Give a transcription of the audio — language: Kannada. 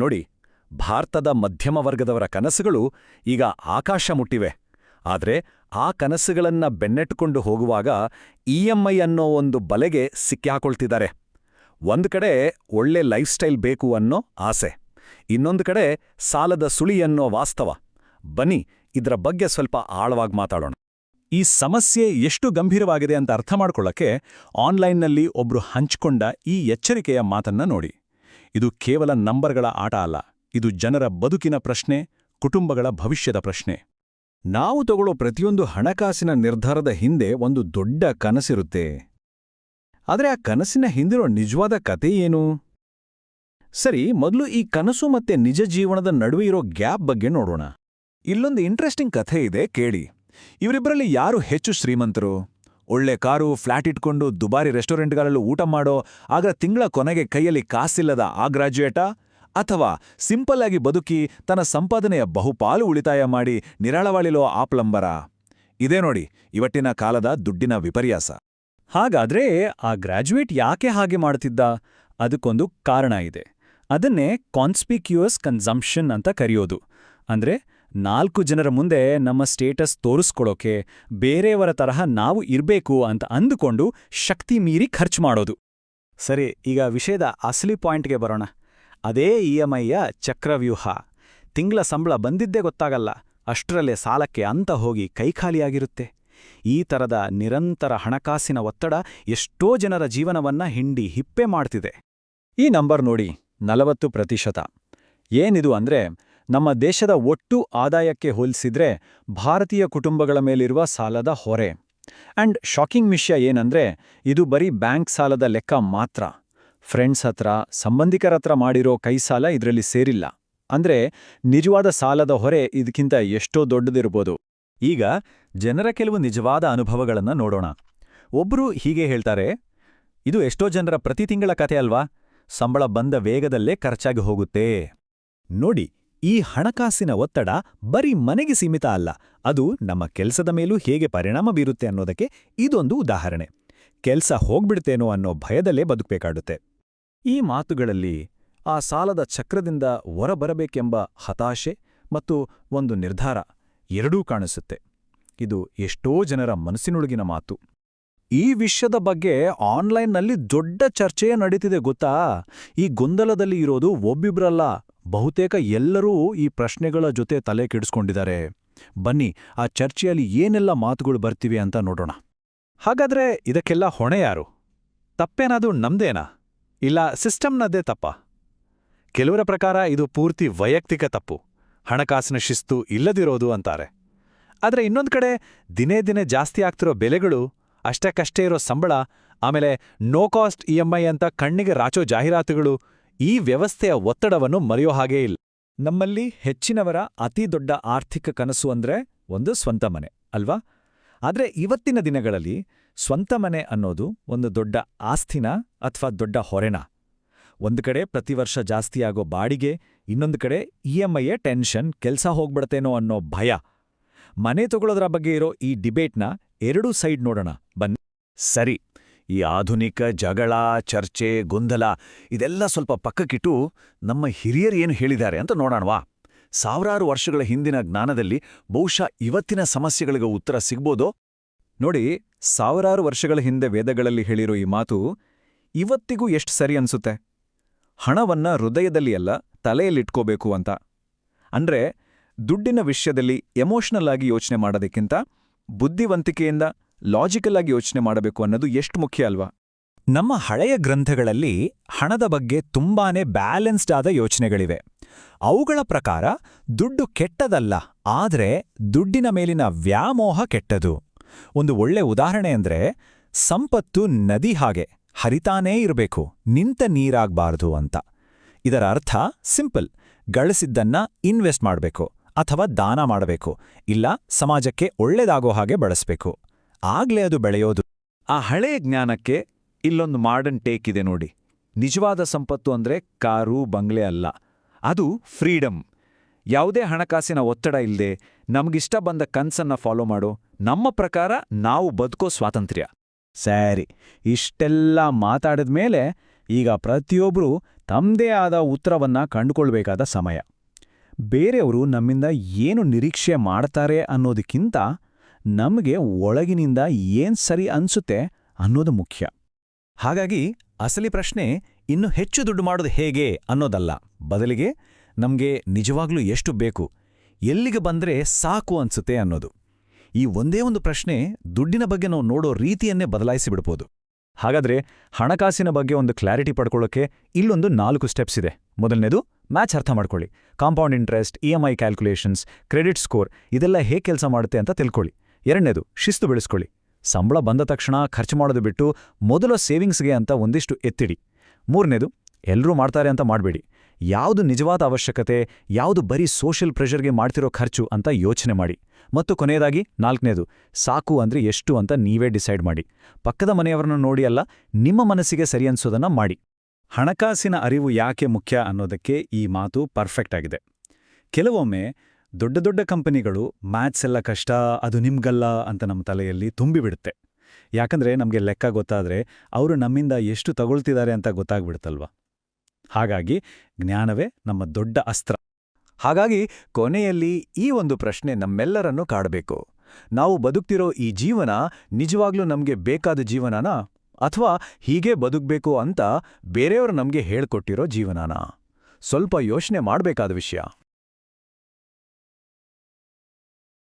ನೋಡಿ, ಭಾರತದ ಮಧ್ಯಮ ವರ್ಗದವರ ಕನಸುಗಳು ಈಗ ಆಕಾಶ ಮುಟ್ಟಿವೆ. ಆದರೆ ಆ ಕನಸುಗಳನ್ನ ಬೆನ್ನೆಟ್ಟುಕೊಂಡು ಹೋಗುವಾಗ ಇಎಂಐ ಅನ್ನೋ ಒಂದು ಬಲೆಗೆ ಸಿಕ್ಕಾಕೊಳ್ತಿದ್ದಾರೆ ಒಂದು ಕಡೆ ಒಳ್ಳೆ ಲೈಫ್ ಸ್ಟೈಲ್ ಬೇಕು ಅನ್ನೋ ಆಸೆ, ಇನ್ನೊಂದು ಕಡೆ ಸಾಲದ ಸುಳಿ ಅನ್ನೋ ವಾಸ್ತವ. ಬನ್ನಿ, ಇದರ ಬಗ್ಗೆ ಸ್ವಲ್ಪ ಆಳವಾಗಿ ಮಾತಾಡೋಣ. ಈ ಸಮಸ್ಯೆ ಎಷ್ಟು ಗಂಭೀರವಾಗಿದೆ ಅಂತ ಅರ್ಥ ಮಾಡ್ಕೊಳ್ಳಕ್ಕೆ ಆನ್ಲೈನ್ನಲ್ಲಿ ಒಬ್ರು ಹಂಚಿಕೊಂಡ ಈ ಎಚ್ಚರಿಕೆಯ ಮಾತನ್ನ ನೋಡಿ. ಇದು ಕೇವಲ ನಂಬರ್ಗಳ ಆಟ ಅಲ್ಲ, ಇದು ಜನರ ಬದುಕಿನ ಪ್ರಶ್ನೆ, ಕುಟುಂಬಗಳ ಭವಿಷ್ಯದ ಪ್ರಶ್ನೆ. ನಾವು ತಗೊಳ್ಳೋ ಪ್ರತಿಯೊಂದು ಹಣಕಾಸಿನ ನಿರ್ಧಾರದ ಹಿಂದೆ ಒಂದು ದೊಡ್ಡ ಕನಸಿರುತ್ತೆ. ಆದರೆ ಆ ಕನಸಿನ ಹಿಂದಿರೋ ನಿಜವಾದ ಕತೆ ಏನು? ಸರಿ, ಮೊದಲು ಈ ಕನಸು ಮತ್ತೆ ನಿಜ ಜೀವನದ ನಡುವೆ ಇರೋ ಗ್ಯಾಪ್ ಬಗ್ಗೆ ನೋಡೋಣ. ಇಲ್ಲೊಂದು ಇಂಟ್ರೆಸ್ಟಿಂಗ್ ಕಥೆ ಇದೆ, ಕೇಳಿ. ಇವರಿಬ್ಬರಲ್ಲಿ ಯಾರು ಹೆಚ್ಚು ಶ್ರೀಮಂತರು? ಒಳ್ಳೆ ಕಾರು, ಫ್ಲಾಟ್ ಇಟ್ಕೊಂಡು ದುಬಾರಿ ರೆಸ್ಟೋರೆಂಟ್ಗಳಲ್ಲೂ ಊಟ ಮಾಡೋ, ಆಗ ತಿಂಗಳ ಕೊನೆಗೆ ಕೈಯಲ್ಲಿ ಕಾಸಿಲ್ಲದ ಆ ಗ್ರಾಜ್ಯುಯೇಟಾ? ಅಥವಾ ಸಿಂಪಲ್ ಆಗಿ ಬದುಕಿ ತನ್ನ ಸಂಪಾದನೆಯ ಬಹುಪಾಲು ಉಳಿತಾಯ ಮಾಡಿ ನಿರಾಳವಾಳಿಲೋ ಆ ಪ್ಲಂಬರ? ಇದೇ ನೋಡಿ, ಇವತ್ತಿನ ಕಾಲದ ದುಡ್ಡಿನ ವಿಪರ್ಯಾಸ. ಹಾಗಾದ್ರೆ ಆ ಗ್ರಾಜ್ಯುಯೇಟ್ ಯಾಕೆ ಹಾಗೆ ಮಾಡ್ತಿದ್ದ? ಅದಕ್ಕೊಂದು ಕಾರಣ ಇದೆ. ಅದನ್ನೇ ಕಾನ್ಸ್ಪಿಕ್ಯೂಯಸ್ ಕನ್ಸಂಪ್ಷನ್ ಅಂತ ಕರೆಯೋದು. ಅಂದ್ರೆ ನಾಲ್ಕು ಜನರ ಮುಂದೆ ನಮ್ಮ ಸ್ಟೇಟಸ್ ತೋರಿಸ್ಕೊಳೋಕೆ ಬೇರೆಯವರ ತರಹ ನಾವು ಇರ್ಬೇಕು ಅಂತ ಅಂದುಕೊಂಡು ಶಕ್ತಿ ಮೀರಿ ಖರ್ಚು ಮಾಡೋದು. ಸರಿ, ಈಗ ವಿಷಯದ ಅಸಲಿ ಪಾಯಿಂಟ್ಗೆ ಬರೋಣ. ಅದೇ ಇ ಎಂ ಐಯ ಚಕ್ರವ್ಯೂಹ. ತಿಂಗಳ ಸಂಬಳ ಬಂದಿದ್ದೇ ಗೊತ್ತಾಗಲ್ಲ. ಅಷ್ಟರಲ್ಲೇ ಸಾಲಕ್ಕೆ ಅಂತ ಹೋಗಿ ಕೈಖಾಲಿಯಾಗಿರುತ್ತೆ ಈ ಥರದ ನಿರಂತರ ಹಣಕಾಸಿನ ಒತ್ತಡ ಎಷ್ಟೋ ಜನರ ಜೀವನವನ್ನ ಹಿಂಡಿ ಹಿಪ್ಪೆ ಮಾಡ್ತಿದೆ. ಈ ನಂಬರ್ ನೋಡಿ, ನಲವತ್ತು ಪ್ರತಿಶತ. ಏನಿದು ಅಂದ್ರೆ ನಮ್ಮ ದೇಶದ ಒಟ್ಟು ಆದಾಯಕ್ಕೆ ಹೋಲಿಸಿದ್ರೆ ಭಾರತೀಯ ಕುಟುಂಬಗಳ ಮೇಲಿರುವ ಸಾಲದ ಹೊರೆ. ಅಂಡ್ ಶಾಕಿಂಗ್ ವಿಷಯ ಏನಂದ್ರೆ ಇದು ಬರೀ ಬ್ಯಾಂಕ್ ಸಾಲದ ಲೆಕ್ಕ ಮಾತ್ರ. ಫ್ರೆಂಡ್ಸ್ ಹತ್ರ, ಸಂಬಂಧಿಕರ ಹತ್ರ ಮಾಡಿರೋ ಕೈ ಸಾಲ ಇದರಲ್ಲಿ ಸೇರಿಲ್ಲ. ಅಂದ್ರೆ ನಿಜವಾದ ಸಾಲದ ಹೊರೆ ಇದಕ್ಕಿಂತ ಎಷ್ಟೋ ದೊಡ್ಡದಿರ್ಬೋದು. ಈಗ ಜನರ ಕೆಲವು ನಿಜವಾದ ಅನುಭವಗಳನ್ನ ನೋಡೋಣ. ಒಬ್ರು ಹೀಗೆ ಹೇಳ್ತಾರೆ, ಇದು ಎಷ್ಟೋ ಜನರ ಪ್ರತಿ ತಿಂಗಳ ಕತೆ ಅಲ್ವಾ? ಸಂಬಳ ಬಂದ ವೇಗದಲ್ಲೇ ಖರ್ಚಾಗಿ ಹೋಗುತ್ತೆ. ನೋಡಿ ಈ ಹಣಕಾಸಿನ ಒತ್ತಡ ಬರೀ ಮನೆಗೆ ಸೀಮಿತ ಅಲ್ಲ, ಅದು ನಮ್ಮ ಕೆಲಸದ ಮೇಲೂ ಹೇಗೆ ಪರಿಣಾಮ ಬೀರುತ್ತೆ ಅನ್ನೋದಕ್ಕೆ ಇದೊಂದು ಉದಾಹರಣೆ. ಕೆಲ್ಸ ಹೋಗ್ಬಿಡ್ತೇನೋ ಅನ್ನೋ ಭಯದಲ್ಲೇ ಬದುಕಬೇಕಾಡುತ್ತೆ ಈ ಮಾತುಗಳಲ್ಲಿ ಆ ಸಾಲದ ಚಕ್ರದಿಂದ ಹೊರಬರಬೇಕೆಂಬ ಹತಾಶೆ ಮತ್ತು ಒಂದು ನಿರ್ಧಾರ ಎರಡೂ ಕಾಣಿಸುತ್ತೆ. ಇದು ಎಷ್ಟೋ ಜನರ ಮನಸ್ಸಿನೊಳಗಿನ ಮಾತು. ಈ ವಿಷಯದ ಬಗ್ಗೆ ಆನ್ಲೈನ್ನಲ್ಲಿ ದೊಡ್ಡ ಚರ್ಚೆಯೇ ನಡೀತಿದೆ ಗೊತ್ತಾ? ಈ ಗೊಂದಲದಲ್ಲಿ ಇರೋದು ಒಬ್ಬಿಬ್ರಲ್ಲ ಬಹುತೇಕ ಎಲ್ಲರೂ ಈ ಪ್ರಶ್ನೆಗಳ ಜೊತೆ ತಲೆ ಕೆಡಿಸ್ಕೊಂಡಿದ್ದಾರೆ. ಬನ್ನಿ, ಆ ಚರ್ಚೆಯಲ್ಲಿ ಏನೆಲ್ಲ ಮಾತುಗಳು ಬರ್ತಿವೆ ಅಂತ ನೋಡೋಣ. ಹಾಗಾದ್ರೆ ಇದಕ್ಕೆಲ್ಲ ಹೊಣೆ ಯಾರು? ತಪ್ಪೇನಾದ್ರೂ ನಮ್ದೇನಾ? ಇಲ್ಲ, ಸಿಸ್ಟಮ್ನದ್ದೇ ತಪ್ಪ. ಕೆಲವರ ಪ್ರಕಾರ ಇದು ಪೂರ್ತಿ ವೈಯಕ್ತಿಕ ತಪ್ಪು. ಹಣಕಾಸಿನ ಶಿಸ್ತು ಇಲ್ಲದಿರೋದು ಅಂತಾರೆ. ಆದರೆ ಇನ್ನೊಂದು ಕಡೆ ದಿನೇ ದಿನೇ ಜಾಸ್ತಿ ಆಗ್ತಿರೋ ಬೆಲೆಗಳು, ಅಷ್ಟಕ್ಕಷ್ಟೇ ಇರೋ ಸಂಬಳ, ಆಮೇಲೆ ನೋ ಕಾಸ್ಟ್ ಇಎಂಐ ಅಂತ ಕಣ್ಣಿಗೆ ರಾಚೋ ಜಾಹೀರಾತುಗಳು ಈ ವ್ಯವಸ್ಥೆಯ ಒತ್ತಡವನ್ನು ಮರೆಯೋ ಹಾಗೇ ಇಲ್ಲ. ನಮ್ಮಲ್ಲಿ ಹೆಚ್ಚಿನವರ ಅತಿ ದೊಡ್ಡ ಆರ್ಥಿಕ ಕನಸು ಅಂದ್ರೆ ಒಂದು ಸ್ವಂತ ಮನೆ, ಅಲ್ವಾ? ಆದ್ರೆ ಇವತ್ತಿನ ದಿನಗಳಲ್ಲಿ ಸ್ವಂತ ಮನೆ ಅನ್ನೋದು ಒಂದು ದೊಡ್ಡ ಆಸ್ತಿನ ಅಥವಾ ದೊಡ್ಡ ಹೊರೆನ. ಒಂದು ಕಡೆ ಪ್ರತಿ ವರ್ಷ ಜಾಸ್ತಿಯಾಗೋ ಬಾಡಿಗೆ, ಇನ್ನೊಂದು ಕಡೆ ಇಎಂಐಯ ಟೆನ್ಷನ್, ಕೆಲಸ ಹೋಗ್ಬಿಡತೇನೋ ಅನ್ನೋ ಭಯ. ಮನೆ ತಗೊಳ್ಳೋದ್ರ ಬಗ್ಗೆ ಇರೋ ಈ ಡಿಬೇಟ್ನ ಎರಡೂ ಸೈಡ್ ನೋಡೋಣ, ಬನ್ನಿ. ಸರಿ. ಈ ಆಧುನಿಕ ಜಗಳ, ಚರ್ಚೆ, ಗೊಂದಲ ಇದೆಲ್ಲ ಸ್ವಲ್ಪ ಪಕ್ಕಕ್ಕಿಟ್ಟು ನಮ್ಮ ಹಿರಿಯರು ಏನು ಹೇಳಿದ್ದಾರೆ ಅಂತ ನೋಡೋಣವಾ. ಸಾವಿರಾರು ವರ್ಷಗಳ ಹಿಂದಿನ ಜ್ಞಾನದಲ್ಲಿ ಬಹುಶಃ ಇವತ್ತಿನ ಸಮಸ್ಯೆಗಳಿಗೆ ಉತ್ತರ ಸಿಗ್ಬೋದೋ? ನೋಡಿ, ಸಾವಿರಾರು ವರ್ಷಗಳ ಹಿಂದೆ ವೇದಗಳಲ್ಲಿ ಹೇಳಿರೋ ಈ ಮಾತು ಇವತ್ತಿಗೂ ಎಷ್ಟು ಸರಿ ಅನ್ಸುತ್ತೆ? ಹಣವನ್ನ ಹೃದಯದಲ್ಲಿ ಅಲ್ಲ ತಲೆಯಲ್ಲಿಟ್ಕೋಬೇಕು ಅಂತ. ಅಂದ್ರೆ ದುಡ್ಡಿನ ವಿಷಯದಲ್ಲಿ ಎಮೋಷನಲ್ ಆಗಿ ಯೋಚನೆ ಮಾಡೋದಕ್ಕಿಂತ ಬುದ್ಧಿವಂತಿಕೆಯಿಂದ ಲಾಜಿಕಲ್ ಆಗಿ ಯೋಚನೆ ಮಾಡಬೇಕು ಅನ್ನೋದು ಎಷ್ಟು ಮುಖ್ಯ ಅಲ್ವಾ? ನಮ್ಮ ಹಳೆಯ ಗ್ರಂಥಗಳಲ್ಲಿ ಹಣದ ಬಗ್ಗೆ ತುಂಬಾನೇ ಬ್ಯಾಲೆನ್ಸ್ಡ್ ಆದ ಯೋಚನೆಗಳಿವೆ. ಅವುಗಳ ಪ್ರಕಾರ ದುಡ್ಡು ಕೆಟ್ಟದಲ್ಲ, ಆದರೆ ದುಡ್ಡಿನ ಮೇಲಿನ ವ್ಯಾಮೋಹ ಕೆಟ್ಟದು. ಒಂದು ಒಳ್ಳೆ ಉದಾಹರಣೆ ಅಂದ್ರೆ, ಸಂಪತ್ತು ನದಿ ಹಾಗೆ ಹರಿತಾನೇ ಇರಬೇಕು, ನಿಂತ ನೀರಾಗ್ಬಾರ್ದು ಅಂತ. ಇದರ ಅರ್ಥ ಸಿಂಪಲ್, ಗಳಿಸಿದ್ದನ್ನ ಇನ್ವೆಸ್ಟ್ ಮಾಡಬೇಕು, ಅಥವಾ ದಾನ ಮಾಡಬೇಕು, ಇಲ್ಲ ಸಮಾಜಕ್ಕೆ ಒಳ್ಳೆದಾಗೋ ಹಾಗೆ ಬಳಸಬೇಕು. ಆಗ್ಲೇ ಅದು ಬೆಳೆಯೋದು. ಆ ಹಳೆಯ ಜ್ಞಾನಕ್ಕೆ ಇಲ್ಲೊಂದು ಮಾಡರ್ನ್ ಟೇಕ್ ಇದೆ ನೋಡಿ. ನಿಜವಾದ ಸಂಪತ್ತು ಅಂದ್ರೆ ಕಾರು, ಬಂಗ್ಲೆ ಅಲ್ಲ. ಅದು ಫ್ರೀಡಮ್ ಯಾವುದೇ ಹಣಕಾಸಿನ ಒತ್ತಡ ಇಲ್ಲದೆ ನಮಗಿಷ್ಟ ಬಂದ ಕನ್ಸನ್ನ ಫಾಲೋ ಮಾಡೋ ನಮ್ಮ ಪ್ರಕಾರ ನಾವು ಬದುಕೋ ಸ್ವಾತಂತ್ರ್ಯ. ಸರಿ, ಇಷ್ಟೆಲ್ಲ ಮಾತಾಡಿದ ಮೇಲೆ ಈಗ ಪ್ರತಿಯೊಬ್ಬರೂ ತಮ್ಮದೇ ಆದ ಉತ್ತರವನ್ನ ಕಂಡುಕೊಳ್ಬೇಕಾದ ಸಮಯ. ಬೇರೆಯವರು ನಮ್ಮಿಂದ ಏನು ನಿರೀಕ್ಷೆ ಮಾಡ್ತಾರೆ ಅನ್ನೋದಕ್ಕಿಂತ ನಮಗೆ ಒಳಗಿನಿಂದ ಏನ್ ಸರಿ ಅನ್ಸುತ್ತೆ ಅನ್ನೋದು ಮುಖ್ಯ. ಹಾಗಾಗಿ ಅಸಲಿ ಪ್ರಶ್ನೆ ಇನ್ನು ಹೆಚ್ಚು ದುಡ್ಡು ಮಾಡೋದು ಹೇಗೆ ಅನ್ನೋದಲ್ಲ. ಬದಲಿಗೆ ನಮ್ಗೆ ನಿಜವಾಗ್ಲೂ ಎಷ್ಟು ಬೇಕು, ಎಲ್ಲಿಗೆ ಬಂದ್ರೆ ಸಾಕು ಅನ್ಸುತ್ತೆ ಅನ್ನೋದು. ಈ ಒಂದೇ ಒಂದು ಪ್ರಶ್ನೆ ದುಡ್ಡಿನ ಬಗ್ಗೆ ನಾವು ನೋಡೋ ರೀತಿಯನ್ನೇ ಬದಲಾಯಿಸಿಬಿಡ್ಬೋದು ಹಾಗಾದ್ರೆ ಹಣಕಾಸಿನ ಬಗ್ಗೆ ಒಂದು ಕ್ಲಾರಿಟಿ ಪಡ್ಕೊಳ್ಳೋಕೆ ಇಲ್ಲೊಂದು ನಾಲ್ಕು ಸ್ಟೆಪ್ಸ್ ಇದೆ. ಮೊದಲನೇದು ಮ್ಯಾಚ್ ಅರ್ಥ ಮಾಡ್ಕೊಳ್ಳಿ. Compound interest, E M I calculations, credit score, ಇದೆಲ್ಲ ಹೇಗೆ ಕೆಲಸ ಮಾಡುತ್ತೆ ಅಂತ ತಿಳ್ಕೊಳ್ಳಿ. ಎರಡನೇದು, ಶಿಸ್ತು ಬೆಳೆಸ್ಕೊಳ್ಳಿ. ಸಂಬಳ ಬಂದ ತಕ್ಷಣ ಖರ್ಚು ಮಾಡೋದು ಬಿಟ್ಟು ಮೊದಲ ಸೇವಿಂಗ್ಸ್ಗೆ ಅಂತ ಒಂದಿಷ್ಟು ಎತ್ತಿಡಿ. ಮೂರನೇದು ಎಲ್ಲರೂ ಮಾಡ್ತಾರೆ ಅಂತ ಮಾಡಬೇಡಿ. ಯಾವುದು ನಿಜವಾದ ಅವಶ್ಯಕತೆ, ಯಾವುದು ಬರೀ ಸೋಷಿಯಲ್ ಪ್ರೆಷರ್ಗೆ ಮಾಡ್ತಿರೋ ಖರ್ಚು ಅಂತ ಯೋಚನೆ ಮಾಡಿ. ಮತ್ತು ಕೊನೆಯದಾಗಿ, ನಾಲ್ಕನೇದು, ಸಾಕು ಅಂದ್ರೆ ಎಷ್ಟು ಅಂತ ನೀವೇ ಡಿಸೈಡ್ ಮಾಡಿ. ಪಕ್ಕದ ಮನೆಯವರನ್ನು ನೋಡಿ ಅಲ್ಲ, ನಿಮ್ಮ ಮನಸ್ಸಿಗೆ ಸರಿ ಅನ್ಸೋದನ್ನ ಮಾಡಿ. ಹಣಕಾಸಿನ ಅರಿವು ಯಾಕೆ ಮುಖ್ಯ ಅನ್ನೋದಕ್ಕೆ ಈ ಮಾತು ಪರ್ಫೆಕ್ಟ್ ಆಗಿದೆ. ಕೆಲವೊಮ್ಮೆ ದೊಡ್ಡ ದೊಡ್ಡ ಕಂಪನಿಗಳು, ಮ್ಯಾಥ್ಸ್ ಎಲ್ಲ ಕಷ್ಟ, ಅದು ನಿಮ್ಗಲ್ಲ ಅಂತ ನಮ್ಮ ತಲೆಯಲ್ಲಿ ತುಂಬಿಬಿಡುತ್ತೆ. ಯಾಕಂದ್ರೆ ನಮಗೆ ಲೆಕ್ಕ ಗೊತ್ತಾದ್ರೆ ಅವರು ನಮ್ಮಿಂದ ಎಷ್ಟು ತಗೊಳ್ತಿದ್ದಾರೆ ಅಂತ ಗೊತ್ತಾಗ್ಬಿಡುತ್ತಲ್ವ? ಹಾಗಾಗಿ ಜ್ಞಾನವೇ ನಮ್ಮ ದೊಡ್ಡ ಅಸ್ತ್ರ. ಹಾಗಾಗಿ ಕೊನೆಯಲ್ಲಿ ಈ ಒಂದು ಪ್ರಶ್ನೆ ನಮ್ಮೆಲ್ಲರನ್ನೂ ಕಾಡಬೇಕು. ನಾವು ಬದುಕ್ತಿರೋ ಈ ಜೀವನ ನಿಜವಾಗ್ಲೂ ನಮಗೆ ಬೇಕಾದ ಜೀವನನಾ? ಅಥವಾ ಹೀಗೆ ಬದುಕ್ಬೇಕು ಅಂತ ಬೇರೆಯವರು ನಮಗೆ ಹೇಳ್ಕೊಟ್ಟಿರೋ ಜೀವನನಾ? ಸ್ವಲ್ಪ ಯೋಚನೆ ಮಾಡಬೇಕಾದ ವಿಷಯ.